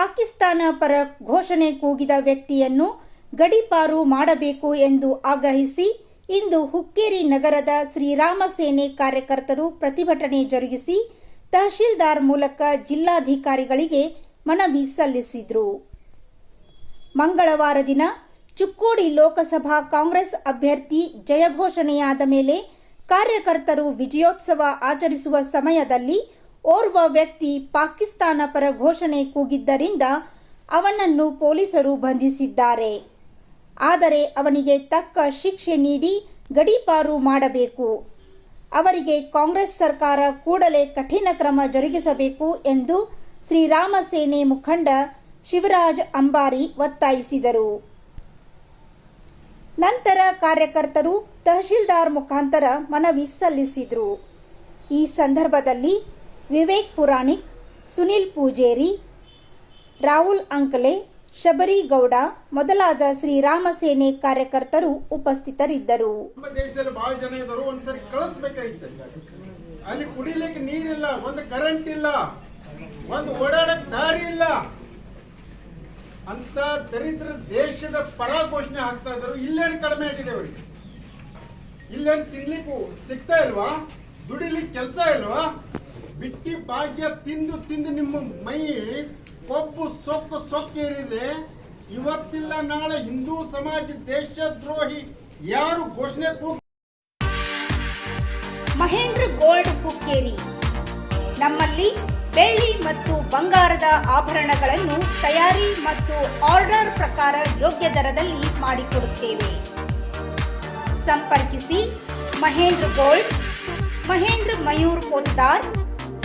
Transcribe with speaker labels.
Speaker 1: ಪಾಕಿಸ್ತಾನ ಪರ ಘೋಷಣೆ ಕೂಗಿದ ವ್ಯಕ್ತಿಯನ್ನು ಗಡೀಪಾರು ಮಾಡಬೇಕು ಎಂದು ಆಗ್ರಹಿಸಿ ಇಂದು ಹುಕ್ಕೇರಿ ನಗರದ ಶ್ರೀರಾಮ ಸೇನೆ ಕಾರ್ಯಕರ್ತರು ಪ್ರತಿಭಟನೆ ಜರುಗಿಸಿ ತಹಶೀಲ್ದಾರ್ ಮೂಲಕ ಜಿಲ್ಲಾಧಿಕಾರಿಗಳಿಗೆ ಮನವಿ ಸಲ್ಲಿಸಿದರು. ಮಂಗಳವಾರ ದಿನ ಚುಕ್ಕೋಡಿ ಲೋಕಸಭಾ ಕಾಂಗ್ರೆಸ್ ಅಭ್ಯರ್ಥಿ ಜಯಘೋಷಣೆಯಾದ ಮೇಲೆ ಕಾರ್ಯಕರ್ತರು ವಿಜಯೋತ್ಸವ ಆಚರಿಸುವ ಸಮಯದಲ್ಲಿ ಓರ್ವ ವ್ಯಕ್ತಿ ಪಾಕಿಸ್ತಾನ ಪರ ಘೋಷಣೆ ಕೂಗಿದ್ದರಿಂದ ಅವನನ್ನು ಪೊಲೀಸರು ಬಂಧಿಸಿದ್ದಾರೆ. ಆದರೆ ಅವನಿಗೆ ತಕ್ಕ ಶಿಕ್ಷೆ ನೀಡಿ ಗಡೀಪಾರು ಮಾಡಬೇಕು. ಅವರಿಗೆ ಕಾಂಗ್ರೆಸ್ ಸರ್ಕಾರ ಕೂಡಲೇ ಕಠಿಣ ಕ್ರಮ ಜರುಗಿಸಬೇಕು ಎಂದು ಶ್ರೀರಾಮ ಸೇನೆ ಮುಖಂಡ ಶಿವರಾಜ್ ಅಂಬಾರಿ ಒತ್ತಾಯಿಸಿದರು. ನಂತರ ಕಾರ್ಯಕರ್ತರು ತಹಶೀಲ್ದಾರ್ ಮುಖಾಂತರ ಮನವಿ ಸಲ್ಲಿಸಿದರು. ಈ ಸಂದರ್ಭದಲ್ಲಿ ವಿವೇಕ್ ಪುರಾಣಿಕ್, ಸುನಿಲ್ ಪೂಜೇರಿ, ರಾಹುಲ್ ಅಂಕಲೆ ಶಬರಿಗೌಡ ಮೊದಲಾದ ಶ್ರೀರಾಮ ಸೇನೆ ಕಾರ್ಯಕರ್ತರು ಉಪಸ್ಥಿತರಿದ್ದರು.
Speaker 2: ನಮ್ಮ ದೇಶದಲ್ಲಿ ಬಹಳ ಜನ ಇದ್ದರು, ಒಂದ್ಸರಿ ಕಳಿಸ್ಬೇಕಾಗಿತ್ತು. ಅಲ್ಲಿ ಕುಡಿಲಿಕ್ಕೆ ನೀರಿಲ್ಲ, ಒಂದು ಕರೆಂಟ್ ಇಲ್ಲ, ಒಂದು ಓಡಾಡಕ್ ದಾರಿ ಇಲ್ಲ. ಅಂತ ದರಿದ್ರ ದೇಶದ ಪರ ಘೋಷಣೆ ಹಾಕ್ತಾ ಇದ್ರು ಇಲ್ಲೇನು ಕಡಿಮೆ ಆಗಿದೆ ಅವರಿಗೆ? ಇಲ್ಲೇನು ತಿನ್ಲಿಕ್ಕೂ ಸಿಗ್ತಾ ಇಲ್ವಾ? ದುಡಿಲಿಕ್ಕೆ ಕೆಲಸ ಇಲ್ವಾ? ಬಿಟ್ಟಿ ಭಾಗ್ಯ ತಿಂದು ತಿಂದು ನಿಮ್ಮ ಮೈ ಕೊಬ್ಬು ಸೊಕ್ಕು ಸೊಕ್ಕೇರಿದೆ ಇವತ್ತಿಲ್ಲ ನಾಳೆ ಹಿಂದೂ ಸಮಾಜ ದೇಶದ್ರೋಹಿ. ಯಾರು ಘೋಷಣೆ
Speaker 1: ಮಹೇಂದ್ರ ಗೋಲ್ಡ್ ಹುಕ್ಕೇರಿ ನಮ್ಮಲ್ಲಿ ಬೆಳ್ಳಿ ಮತ್ತು ಬಂಗಾರದ ಆಭರಣಗಳನ್ನು ತಯಾರಿ ಮತ್ತು ಆರ್ಡರ್ ಪ್ರಕಾರ ಯೋಗ್ಯ ದರದಲ್ಲಿ ಮಾಡಿಕೊಡುತ್ತೇವೆ. ಸಂಪರ್ಕಿಸಿ ಮಹೇಂದ್ರ ಗೋಲ್ಡ್, ಮಹೇಂದ್ರ ಮಯೂರ್ ಪೋತ್ತಾರ್